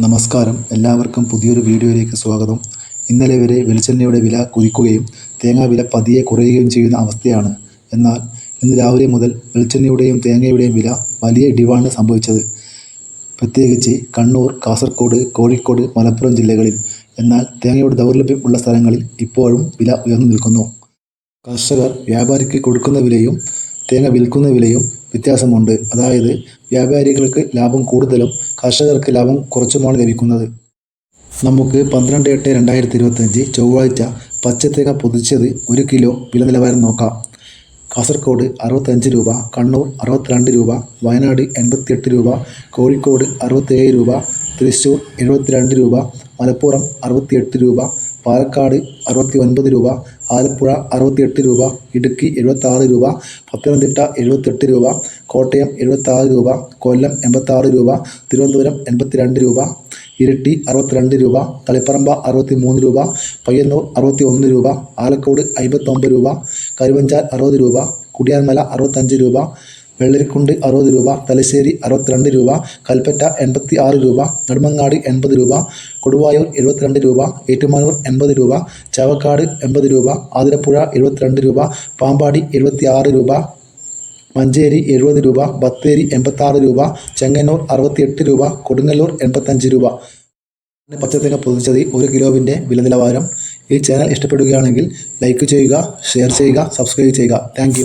നമസ്കാരം. എല്ലാവർക്കും പുതിയൊരു വീഡിയോയിലേക്ക് സ്വാഗതം. ഇന്നലെ വരെ വെളിച്ചെണ്ണയുടെ വില കുതിക്കുകയും തേങ്ങാ വില പതിയെ കുറയുകയും ചെയ്യുന്ന അവസ്ഥയാണ്. എന്നാൽ ഇന്ന് രാവിലെ മുതൽ വെളിച്ചെണ്ണയുടെയും തേങ്ങയുടെയും വില വലിയ ഇടിവാണ് സംഭവിച്ചത്. പ്രത്യേകിച്ച് കണ്ണൂർ കാസർഗോഡ് കോഴിക്കോട് മലപ്പുറം ജില്ലകളിൽ. എന്നാൽ തേങ്ങയുടെ ദൗർലഭ്യം ഉള്ള സ്ഥലങ്ങളിൽ ഇപ്പോഴും വില ഉയർന്നു നിൽക്കുന്നു. കർഷകർ വ്യാപാരിക്ക് കൊടുക്കുന്ന വിലയും തേങ്ങ വിൽക്കുന്ന വിലയും വ്യത്യാസമുണ്ട്. അതായത് വ്യാപാരികൾക്ക് ലാഭം കൂടുതലും കർഷകർക്ക് ലാഭം കുറച്ചുമാണ് ലഭിക്കുന്നത്. നമുക്ക് പന്ത്രണ്ട് എട്ട് രണ്ടായിരത്തി ഇരുപത്തഞ്ച് ചൊവ്വാഴ്ച പച്ചത്തേങ്ങ പൊതിച്ചത് ഒരു കിലോ വില നിലവാരം നോക്കാം. കാസർഗോഡ് അറുപത്തഞ്ച് രൂപ കണ്ണൂർ അറുപത്തിരണ്ട് രൂപ വയനാട് എൺപത്തിയെട്ട് രൂപ കോഴിക്കോട് അറുപത്തേഴ് രൂപ തൃശ്ശൂർ എഴുപത്തിരണ്ട് രൂപ മലപ്പുറം അറുപത്തിയെട്ട് രൂപ പാലക്കാട് അറുപത്തി ഒൻപത് രൂപ ആലപ്പുഴ അറുപത്തിയെട്ട് രൂപ ഇടുക്കി എഴുപത്താറ് രൂപ പത്തനംതിട്ട എഴുപത്തെട്ട് രൂപ കോട്ടയം എഴുപത്താറ് രൂപ കൊല്ലം എൺപത്താറ് രൂപ തിരുവനന്തപുരം എൺപത്തിരണ്ട് രൂപ ഇരിട്ടി അറുപത്തിരണ്ട് രൂപ തളിപ്പറമ്പ അറുപത്തി മൂന്ന് രൂപ പയ്യന്നൂർ അറുപത്തി ഒന്ന് രൂപ ആലക്കോട് അമ്പത്തൊമ്പത് രൂപ കരുവഞ്ചാൽ അറുപത് രൂപ കുടിയാൻമല അറുപത്തഞ്ച് രൂപ വെള്ളരിക്കുണ്ട് അറുപത് രൂപ തലശ്ശേരി അറുപത്തിരണ്ട് രൂപ കൽപ്പറ്റ എൺപത്തി ആറ് രൂപ നെടുമങ്ങാട് എൺപത് രൂപ കൊടുവായൂർ എഴുപത്തിരണ്ട് രൂപ ഏറ്റുമാനൂർ എൺപത് രൂപ ചാവക്കാട് എൺപത് രൂപ ആതിരപ്പുഴ എഴുപത്തിരണ്ട് രൂപ പാമ്പാടി എഴുപത്തി ആറ് രൂപ മഞ്ചേരി എഴുപത് രൂപ ബത്തേരി എൺപത്താറ് രൂപ ചെങ്ങന്നൂർ അറുപത്തിയെട്ട് രൂപ കൊടുങ്ങല്ലൂർ എൺപത്തഞ്ച് രൂപ. പച്ചത്തേങ്ങ പൊതിച്ചത് ഒരു കിലോവിന്റെ വില നിലവാരം ഈ ചാനൽ ഇഷ്ടപ്പെടുകയാണെങ്കിൽ ലൈക്ക് ചെയ്യുക ഷെയർ ചെയ്യുക സബ്സ്ക്രൈബ് ചെയ്യുക. താങ്ക്